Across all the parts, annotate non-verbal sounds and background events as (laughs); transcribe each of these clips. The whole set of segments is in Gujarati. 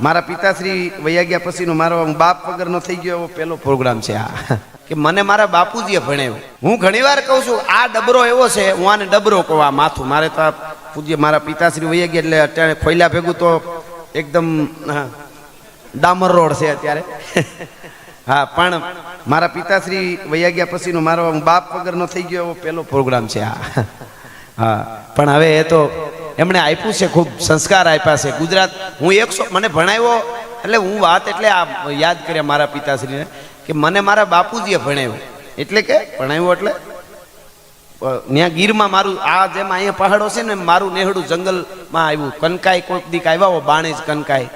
મારા પિતાશ્રી વૈયા ગયા પછીનો મારો બાપ વગરનો થઈ ગયો એવો પહેલો પ્રોગ્રામ છે આ. (laughs) કે મને મારા બાપુજીએ ભણાવ્યો હું ઘણીવાર કહું છું, આ ડબરો એવો છે, હું આને ડબરો કહું, આ માથું. મારે તો પૂજ્ય મારા પિતાશ્રી વૈયા ગયા એટલે અત્યારે ખોઈલા ભેગું તો એકદમ ડામર રોડ છે અત્યારે. (laughs) હા, પણ મારા પિતાશ્રી વૈયા ગયા પછીનો મારો બાપ વગરનો થઈ ગયો એવો પહેલો પ્રોગ્રામ છે આ. (laughs) હા, પણ હવે એ તો એમણે આપ્યું છે, ખૂબ સંસ્કાર આપ્યા છે. ગુજરાત, હું એકસો મને ભણાવ્યો, એટલે હું વાત એટલે આ યાદ કર્યા મારા પિતાશ્રીને કે મને મારા બાપુજીએ ભણાવ્યો. એટલે કે, ભણાવ્યો એટલે? ત્યાં ગીરમાં મારું, આ જેમ અહીંયા પહાડો છે ને, મારું નેહડું જંગલમાં આવ્યું. કનકાઈ કોઈક દીક આવ્યા હો બાણેજ કનકાઈ.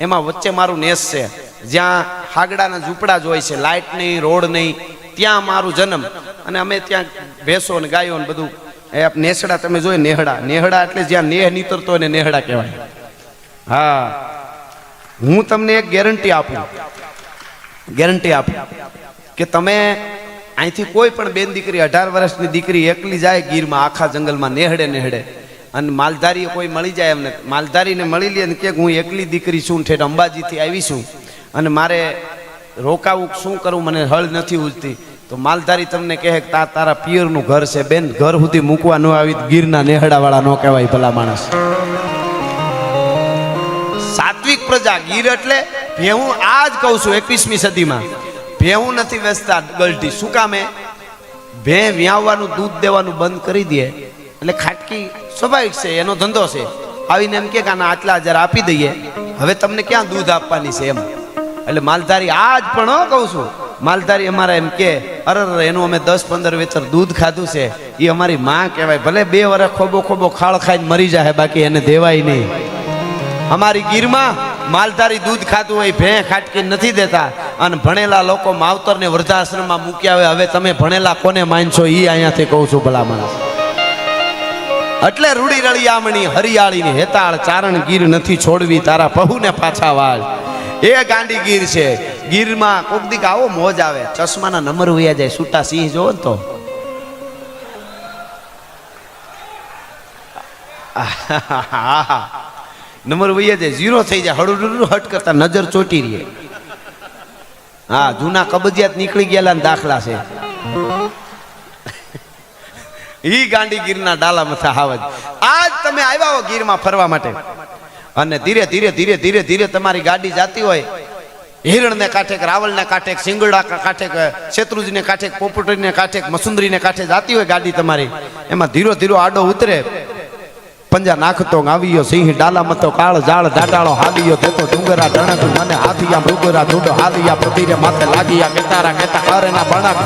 એમાં વચ્ચે મારું નેસ છે. જ્યાં હાગડાના ઝૂંપડા જ હોય છે લાઇટ નહીં, રોડ નહીં, ત્યાં મારું જન્મ. અને અમે ત્યાં ભેંસો ને ગાયો ને બધું એ આપ નેસડા તમે જોઈ નેહડા. નેહડા એટલે જ્યાં નેહ નીતરતો એને નેહડા કહેવાય. હા. હું તમને એક ગેરંટી આપું. ગેરંટી આપું. કે તમે અહીંથી કોઈ પણ બેન દીકરી, અઢાર વર્ષની દીકરી એકલી જાય ગીરમાં, આખા જંગલમાં નેહડે નેહડે. અને માલધારી કોઈ મળી જાય એમને. માલધારીને મળી લે કે હું એકલી દીકરી છું ઠેઠ અંબાજીથી આવી છું. અને મારે રોકાવું, શું કરવું મને હળ નથી ઉજતી તો માલધારી તમને કહે કે તા તારા પિયરનું ઘર છે બેન, ઘર સુધી મૂકવા ન આવી ગીરના નેહડાવાળા ન કહેવાય ભલા માણસ. સાત્વિક પ્રજા, ગીર એટલે ભેહું, આ જ કહું છું એકવીસમી સદીમાં. ભેહું નથી વેચતા ગલટી. શું કામે ભે વ્યાવવાનું, દૂધ દેવાનું બંધ કરી દે. એટલે ખાટકી સ્વાભાવિક છે, એનો ધંધો છે. આવીને એમ કે આના આટલા હજાર આપી દઈએ. હવે તમને ક્યાં દૂધ આપવાની છે એમ? એટલે માલધારી આજ પણ કહું છું. માલધારી અમારા એમ કે અરે અરે, એનું અમે દસ પંદર વેતર દૂધ ખાધું છે. એ અમારી માં કહેવાય ભલે બે વર્ષ ખોબો ખોબો ખાળ ખાઈને મરી જાય બાકી એને દેવાય નહીં. અમારી ગીરમાં માલધારી દૂધ ખાતું હોય ભે ખાટકી નથી દેતા. અને ભણેલા લોકો માવતરને વૃદ્ધાશ્રમમાં મૂક્યા હોય હવે તમે ભણેલા કોને માનશો? એ અહીંયાથી કહું છું ભલા માણસ. એટલે રૂડી રળિયામણી હરિયાળીની હેતાળ ચારણ ગીર નથી છોડવી તારા પહુને પાછા વાળ. એ ગાંડી ગીર છે. ગીરમાં કોક દીક આવો મોજ આવે. ચશ્માના નંબર વયા જાય. છૂટા સિંહ જોવો તો. નંબર વૈયા જાય. ઝીરો થઈ જાય. હળું હટ કરતા નજર ચોટી રહે. હા, જૂના કબજિયાત નીકળી ગયેલા દાખલા છે. ઈ ગાંડી ગીરના ડાલા મથા હાવજ આજ તમે આવ્યા હો ગીરમાં ફરવા માટે. અને ધીરે ધીરે ધીરે ધીરે ધીરે તમારી ગાડી જાતી હોય. હિરણને કાંઠે, રાવલને કાંઠે, સિંગડા કાંઠે, શેત્રુજીને કાંઠે, પોપટરીને કાંઠે, મસુંદરીને કાંઠે જાતી હોય ગાડી તમારી, એમાં ધીરો ધીરો આડો ઉતરે. પંજા નાખતો આવ્યો સિંહ ડાલા મતો કાળ જાળ દાટાળો હાલ્યો દેતો ડુંગરા ડણક મને હાથિયા મૃગરા ધૂડો હાલિયા પ્રતિરે માથે લાગ્યા કેતારા કેતા કારેના બણક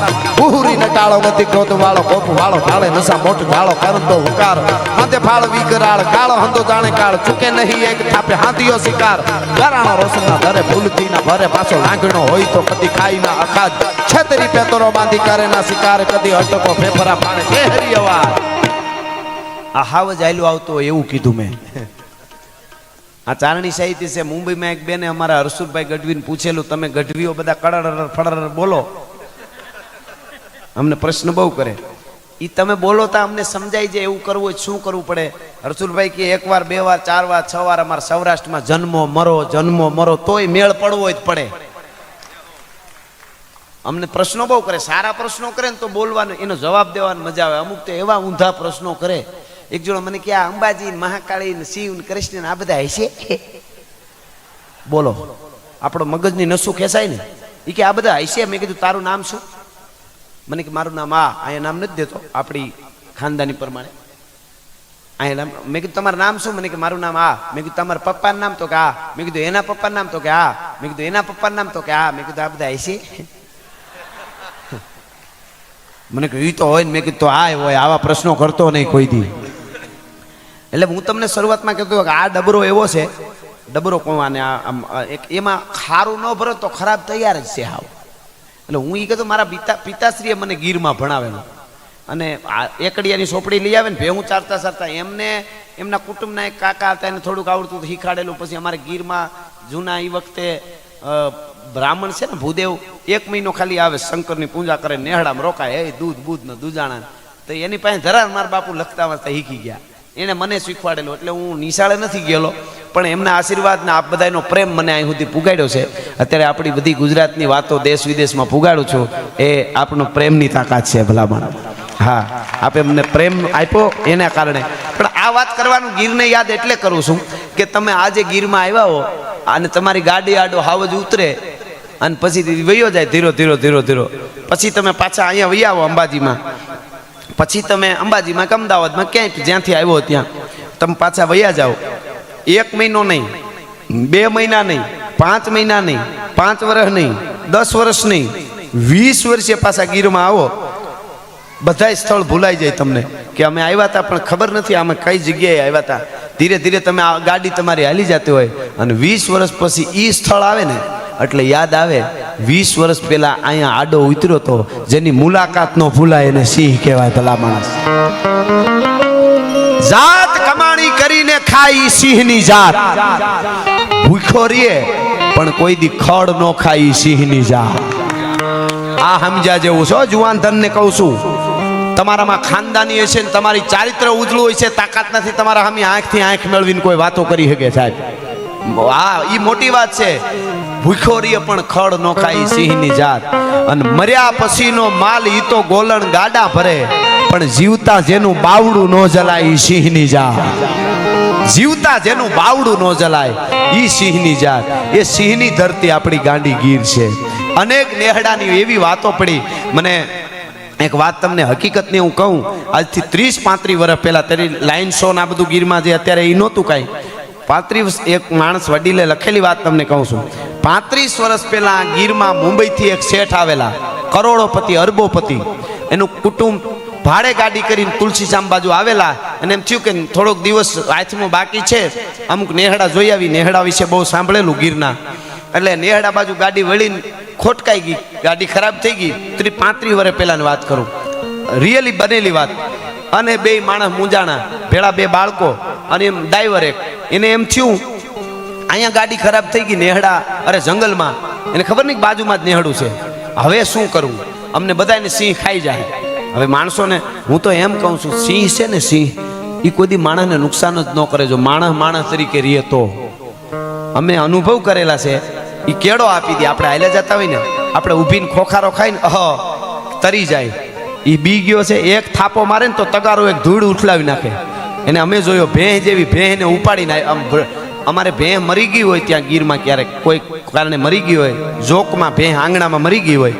ઉહુરી નટાળો ગતિ ક્રોધ વાળો, કોપ વાળો, ઢાળે નસા મોટ ઢાળો, કરતો હુકાર માથે ફાળ વિકરાળ, કાળો હંદો જાણે કાળ, ચૂકે નહીં એક થાપે હાથિયો શિકાર, ગરાણો રોશનના ધરે ભૂલતી ના ભરે, પાછો લાંગણો હોય તો કદી ખાઈ ના અખાદ છેતરી પેતરો બાંધી કરે ના શિકાર, કદી અટકો ફેફરા પાણે કેહરી અવાજ. આ હાવ જ આયલું આવતો હોય એવું કીધું મેં. આ ચારણી સાહિત્ય છે, મુંબઈમાં એક બેને અમારા હરસુરભાઈ ગઢવીને પૂછેલું, તમે ગઢવીઓ બધા કડર ફડર બોલો? અમને પ્રશ્ન બહુ કરે. એ તમે બોલો તો અમને સમજાય જાય એવું કરવું હોય શું કરવું પડે? હરસુરભાઈ કે એક વાર, બે વાર, ચાર વાર, છ વાર અમારા સૌરાષ્ટ્રમાં જન્મો, મરો જન્મો, મરો, તોય મેળ પડવો જ પડે. અમને પ્રશ્નો બહુ કરે. સારા પ્રશ્નો કરે ને તો બોલવાનો, એનો જવાબ દેવાનો મજા આવે. અમુક તો એવા ઊંધા પ્રશ્નો કરે એક જોડો મને કે અંબાજી મહાકાળી ને શિવ કૃષ્ણ આ બધા હશે? બોલો. આપણો મગજની નસું ખેંચાય ને? એ કે આ બધા હશે? મેં કીધું, તારું નામ શું? મને કે, મારું નામ આ. અહીંયા નામ નથી દેતો, આપણી ખાનદાની પ્રમાણે. અહીંયા મેં કીધું, તમારું નામ શું? મને કે, મારું નામ આ. મેં કીધું, તમારા પપ્પાનું નામ તો કે આ. મેં કીધું, એના પપ્પાનું નામ તો કે આ. મેં કીધું, એના પપ્પાનું નામ તો કે આ. મેં કીધું, આ બધા હશે? મને કહ્યું "ઈ તો હોય ને, મેં કીધું, "તો આ હોય, આવા પ્રશ્નો કરતો નહીં કોઈ દી. એટલે હું તમને શરૂઆતમાં કહેતો કે આ ડબરો એવો છે ડબરો કોવાને આમ એક એમાં ખારું ન ભરો તો ખરાબ તૈયાર જ છે હાવ. એટલે હું એ કહેતો મારા પિતા પિતાશ્રીએ મને ગીરમાં ભણાવેલો. અને આ એકડિયાની સોપડી લઈ આવે ને ભેહું ચારતા ચારતા એમને એમના કુટુંબના એક કાકા હતા એને થોડુંક આવડતું હતું, શીખવાડેલું. પછી અમારે ગીરમાં જૂના એ વખતે બ્રાહ્મણ છે ને ભૂદેવ એક મહિનો ખાલી આવે શંકરની પૂજા કરે નેહડામાં રોકાય એ દૂધ બૂધ ને દૂજાણા તો એની પાસે ધરાર મારા બાપુ લખતા વાંચતા શીખી ગયા. એણે મને શીખવાડેલો. એટલે હું નિશાળે નથી ગયેલો, પણ એમના આશીર્વાદ ને આપ બધાનો પ્રેમ મને અહીં સુધી પુગાડ્યો છે. અત્યારે આપણી બધી ગુજરાતની વાતો દેશ વિદેશમાં પુગાડું છું. એ આપણો પ્રેમની તાકાત છે ભલામણ. હા, આપે મને પ્રેમ આપ્યો એના કારણે. પણ આ વાત કરવાનું ગીરને યાદ એટલે કરું છું કે તમે આજે ગીરમાં આવ્યા હો, અને તમારી ગાડી આડો હાવજ ઉતરે, અને પછી વયો જાય ધીરો ધીરો ધીરો ધીરો. પછી તમે પાછા અહીંયા વહી આવો અંબાજીમાં. પછી તમે અંબાજીમાં કે અમદાવાદમાં ક્યાંય જ્યાંથી આવ્યો ત્યાં, તમે પાછા વયા જાઓ. એક મહિનો નહીં, બે મહિના નહીં, પાંચ મહિના નહીં, પાંચ વર્ષ નહીં, દસ વર્ષ નહીં, વીસ વર્ષે પાછા ગીરમાં આવો. બધાય સ્થળ ભૂલાઈ જાય તમને. કે અમે આવ્યા હતા પણ ખબર નથી અમે કઈ જગ્યાએ આવ્યા હતા ધીરે ધીરે તમે આ ગાડી તમારી હાલી જતી હોય. અને વીસ વર્ષ પછી એ સ્થળ આવે ને, એટલે યાદ આવે વીસ વર્ષ પહેલા અહીંયા આડો ઉતર્યો હતો જેની મુલાકાત નો ભૂલાય એને સિંહ કહેવાય ભલા માણસ. જાત કમાણી કરીને ખાઈ સિંહની જાત. ભૂખો રીએ પણ કોઈ દી ખડ નો ખાઈ સિંહની જાત. આ સમજ્યા જેવું છો જુવાન ધનને કહું છું. તમારામાં ખાનદાની હશે ને તમારી ચારિત્ર ઉજળું હોય છે તાકાત નથી તમારા હમી આંખથી આંખ મેળવીને કોઈ વાતો કરી શકે સાહેબ. આ એ મોટી વાત છે. ભૂખો રીએ પણ ખડ નો ખાઈ સિંહની જાત. અને મર્યા પછીનો માલ ઈ તો ગોલણ ગાડા ભરે. પણ જીવતા જેનું બાવડું ન જલાય ઈ સિંહની જાત. જીવતા જેનું બાવડું ન જલાય ઈ સિંહની જાત. એ સિંહની ધરતી આપણી ગાંડી ગીર છે. અનેક નેહડાની એવી વાતો પડી. મને એક વાત તમને હકીકતની હું કહું. આજથી ત્રીસ પાંત્રીસ વર્ષ પહેલાં તેની લાઇન શો આ બધું ગીરમાં જે અત્યારે એ નહોતું કાંઈ. પાંત્રીસ એક માણસ વડીલે લખેલી વાત તમને કહું છું. પાંત્રીસ વર્ષ પહેલા ગીરમાં મુંબઈથી એક શેઠ આવેલા, કરોડોપતિ, અરબોપતિ. એનું કુટુંબ ભાડે ગાડી કરીને તુલસીશામ બાજુ આવેલા અને એમ થયું કે થોડોક દિવસ હાથમાં બાકી છે. અમુક નેહડા જોઈ આવી, નેહડા વિશે બહુ સાંભળેલું ગીરના. એટલે નેહડા બાજુ ગાડી વળીને ખોટકાઈ ગઈ, ગાડી ખરાબ થઈ ગઈ. ત્રી પાંત્રીસ વર્ષ પહેલાની વાત કરું. રિયલી બનેલી વાત. અને બે માણસ મૂંઝાણા. ભેળા બે બાળકો અને એમ ડ્રાઈવર એક. એને એમ થયું, અહીંયા ગાડી ખરાબ થઈ ગઈ, નેહડા, અરે જંગલમાં. એને ખબર નહીં બાજુમાં જ નેહડું છે. હવે શું કરવું અમને બધાને સિંહ ખાઈ જાય. હવે માણસોને, હું તો એમ કહું છું, સિંહ છે ને સિંહ એ કોઈ માણસને નુકસાન જ ન કરે. જો માણસ માણસ તરીકે રહીએ તો. અમે અનુભવ કરેલા છે એ કેળો આપી દે. આપણે હાલે જતા હોય ને, આપણે ઊભીને ખોખારો ખાઈને, અહ, તરી જાય. એ બી ગયો છે, એક થાપો મારે ને તો તગારો એક ધૂળ ઉઠલાવી નાખે. એને અમે જોયો ભેં જેવી ભેંને ઉપાડીને આમ અમારે ભેં મરી ગઈ હોય ત્યાં ગીરમાં ક્યારેક. કોઈ કારણે મરી ગઈ હોય, જોકમાં ભેં આંગણામાં મરી ગઈ હોય.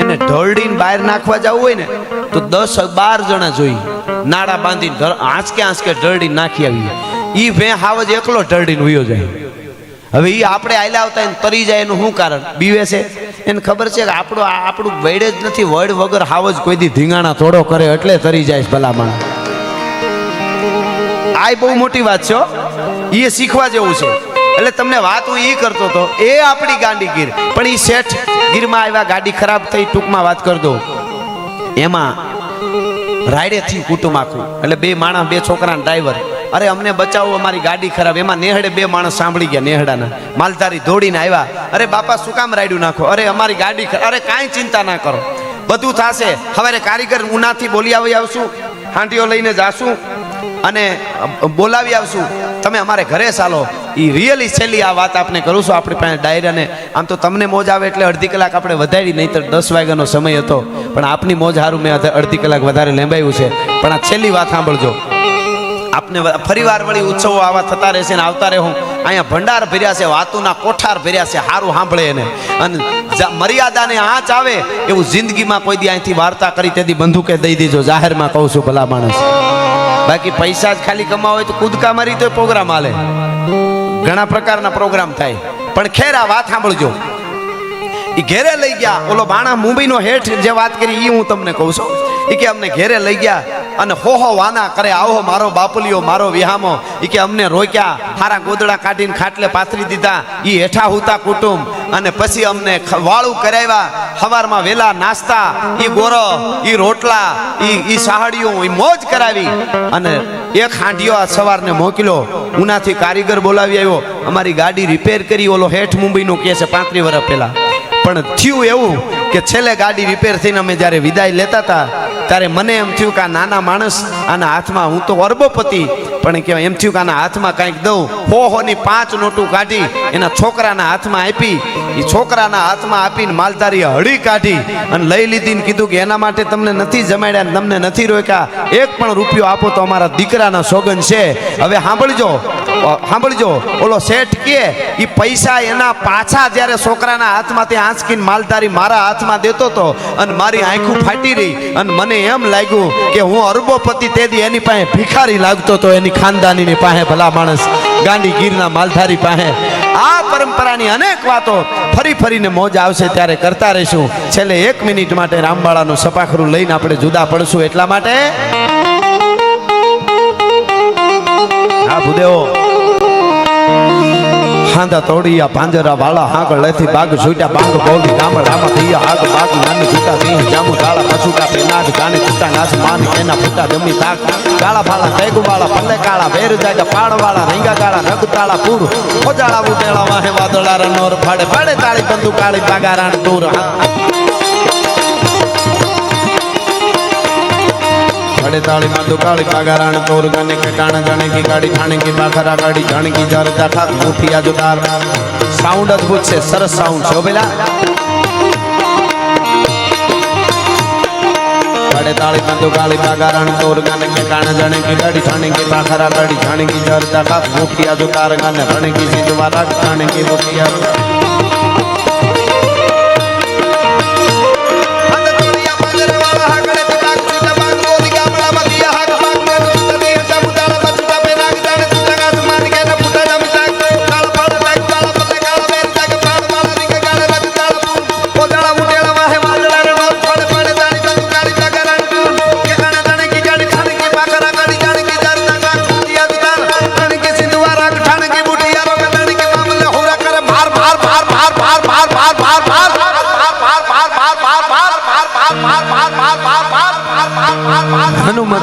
એને ઢળડીને બહાર નાખવા જવું હોય ને, તો દસ બાર જણા જોઈ નાડા બાંધીને આંચકે આંચકે ઢળડી નાખી આવી એ ભેં હાવ જ એકલો ઢળડીને ઉયો જાય. હવે એ આપણે આયલા આવતા એને તરી જાય એનું શું કારણ? બીવે છે. એને ખબર છે કે આપણું આપણું વૈડે જ નથી, વડ વગર હાવ જ કોઈ દી ધીંગાણા થોડો કરે એટલે તરી જાય ભલામણ. આ બહુ મોટી વાત છે એ શીખવા જેવું છે. એટલે તમને વાત હું એ કરતો હતો, એ આપણી ગાંડી ગીર. પણ એ શેઠ ગીરમાં આવ્યા, ગાડી ખરાબ થઈ, ટૂંકમાં વાત કર દો એમાં રાયડેથી કુટુંબ આખું. એટલે બે માણસ, બે છોકરા ડ્રાઈવર અરે અમને બચાવો, અમારી ગાડી ખરાબ. એમાં નેહડે બે માણસ સાંભળી ગયા, નેહડાના. માલધારી દોડીને આવ્યા. અરે બાપા, શું કામ રાયડું નાખો? અરે અમારી ગાડી અરે કાંઈ ચિંતા ના કરો. બધું થશે. હવે કારીગર ઉનાથી બોલી આવી આવશું. હાંડીઓ લઈને જાશું. અને બોલાવી આવશું. તમે અમારે ઘરે ચાલો. એ રિયલી છેલ્લી આ વાત આપણે કરું છું. આપણી પાસે ડાયરાને આમ તો તમને મોજ આવે એટલે અડધી કલાક આપણે વધારી નહીં તો દસ વાગ્યાનો સમય હતો. પણ આપની મોજ હારું મેં અડધી કલાક વધારે લેંબાયું છે. પણ આ છેલ્લી વાત સાંભળજો. આપને ફરીવાર વળી ઉત્સવો આવા થતા રહેશે ને આવતા રહે હું. અહીંયા ભંડાર ભર્યા છે, વાતુના કોઠાર ભર્યા છે સારું સાંભળે એને. અને મર્યાદાને આંચ આવે એવું જિંદગીમાં કોઈ દી અહીંથી વાર્તા કરી તેથી બંદૂકે દઈ દેજો. જાહેરમાં કહું છું, ભલા માણસ. બાકી પૈસા જ ખાલી કમાવા હોય તો કૂદકા મારી તો પ્રોગ્રામ હાલે. ઘણા પ્રકારના પ્રોગ્રામ થાય. પણ ખેર આ વાત સાંભળજો. એ ઘેરે લઈ ગયા. ઓલો બાણા મુંબઈનો હેઠ જે વાત કરી એ હું તમને કહું છું. એ કે અમને ઘેરે લઈ ગયા. અને હો હો વાના કરે, આવો મારો બાપલિયો, મારો વિહામો. એ કે અમને રોક્યા, હારા ગોદડા કાઢીને ખાટલે પાથરી દીધા. એ હેઠા હુતા કુટુંબ. અને પછી અમને વાળું કરાવ્યા. સવારમાં વેલા નાસ્તા એ ગોરો એ રોટલા એ સાહડીઓ એ મોજ કરાવી. અને એક હાંડિયો આ સવારને મોકલ્યો. ઉનાથી કારીગર બોલાવી આવ્યો. અમારી ગાડી રિપેર કરી, ઓલો હેઠ મુંબઈનો કે છે પાંત્રી વર્ષ પહેલા. પણ થયું એવું કે છેલ્લે ગાડી રિપેર થઈને અમે જ્યારે વિદાય લેતા હતા, ત્યારે મને એમ થયું કે આ નાના માણસ આના હાથમાં, હું તો અરબોપતિ પણ કે એમ થયું કે આના હાથમાં કાંઈક દઉં. હો હોની પાંચ નોટું કાઢી, એના છોકરાના હાથમાં આપી, એ છોકરાના હાથમાં આપીને માલધારીએ હળી કાઢી અને લઈ લીધી ને કીધું કે એના માટે તમને નથી જમાડ્યા તમને નથી રોક્યા. એક પણ રૂપિયો આપો તો અમારા દીકરાના સોગન છે. હવે સાંભળજો સાંભળજો. ઓલો શેઠ કે એ પૈસા એના પાછા જ્યારે છોકરાના હાથમાંથી આંચકીને માલધારી મારા હાથમાં દેતો હતો અને મારી આંખું ફાટી રહી અને મને એમ લાગ્યું કે હું અરબોપતિ તેદી એની પાસે ભિખારી લાગતો હતો એની ખાનદાનીની પાસે ભલા માણસ ગાંડી ગીરના માલધારી પાસે. આ પરંપરાની અનેક વાતો ફરી ફરીને મોજ આવશે ત્યારે કરતા રહીશું. છેલ્લે એક મિનિટ માટે રામબાળાનું સપાખરું લઈને આપણે જુદા પડશું. એટલા માટે હા ભૂદેવો. હાંધા તોડિયા, પાંજરા વાળા હાંકળ લેથી બાગ છૂટ્યા બાંગ બોલી ગામડામાં થયા આગ, બાગ, નાની છૂટા સિંહ જામુ તાળા પછુટા પેનાગ ગાને છૂટા નાચ, માની, એના ફૂટા જમી તાક કાળા ફાળા તેગુ વાળા, પલ્લે, કાળા, વેર જાગા પાડ વાળા, રીંગા કાળા રગ તાળા, પૂર ઓજાળા ઉટેળા, વાહે, વાદળા રનોર ફાડે ફાડે, તાળી બંદુ કાળી બાગા રાણ તૂર ફાડે તાળી બંદુ કાળી પાગારાણ તોર તૂર ગને કે કાણ ગણે કી ગાડી ઠાણે કી પાખરા ગાડી જાણે કી જર દાખા મુઠિયા જોદાર સાઉન્ડ અદ્ભુત છે, સરસ સાઉન્ડ છે પેલા પડે તાળી બંદુ કાળી બાગારણ તોર ગાને કે કાણ જણે કી ગાડી ઠાણે કી પાખરા ગાડી જાણે કી જર દાખા મુઠિયા જોદાર ગાને રણે કી સીધવા રાખ જાણે કી મુઠિયા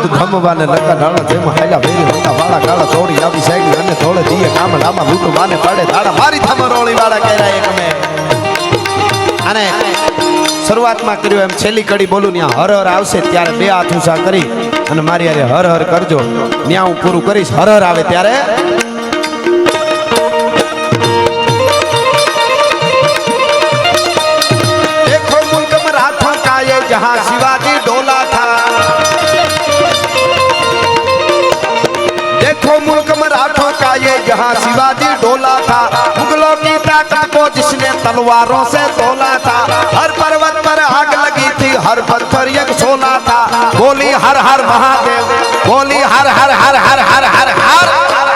હનુમંત ધમવાને લકા ડાળા જેમ હાલ્યા વેરી હોતા વાળા ગાળા તોડી આવી સાઈડ અને થોડે દીએ કામ લાંબા લૂટું માને પાડે તાળા. મારી થમરોળી વાળા કહેરાય એક મેં. અને શરૂઆતમાં કર્યું એમ, છેલ્લી કડી બોલું ત્યાં હર હર આવશે ત્યારે બે હાથ ઊંચા કરી અને મારી હારે હર હર કરજો. ત્યાં હું પૂરું કરીશ, હર હર આવે ત્યારે जहाँ शिवाजी डोला था, मुगलों की ताकत को जिसने तलवारों से तोला था, हर पर्वत पर आग लगी थी, हर पत्थर एक सोना था। बोली हर हर महादेव, बोली हर हर हर हर हर हर हर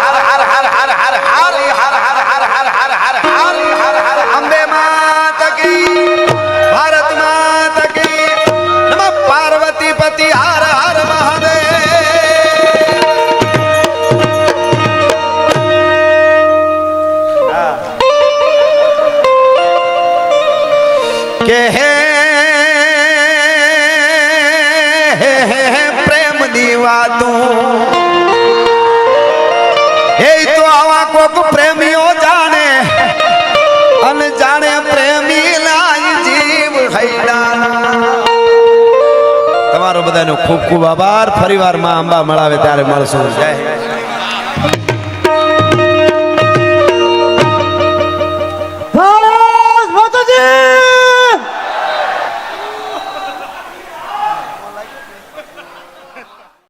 ખૂબ આભાર ફરીવારમાં અંબા મળાવે ત્યારે મળશું. જય.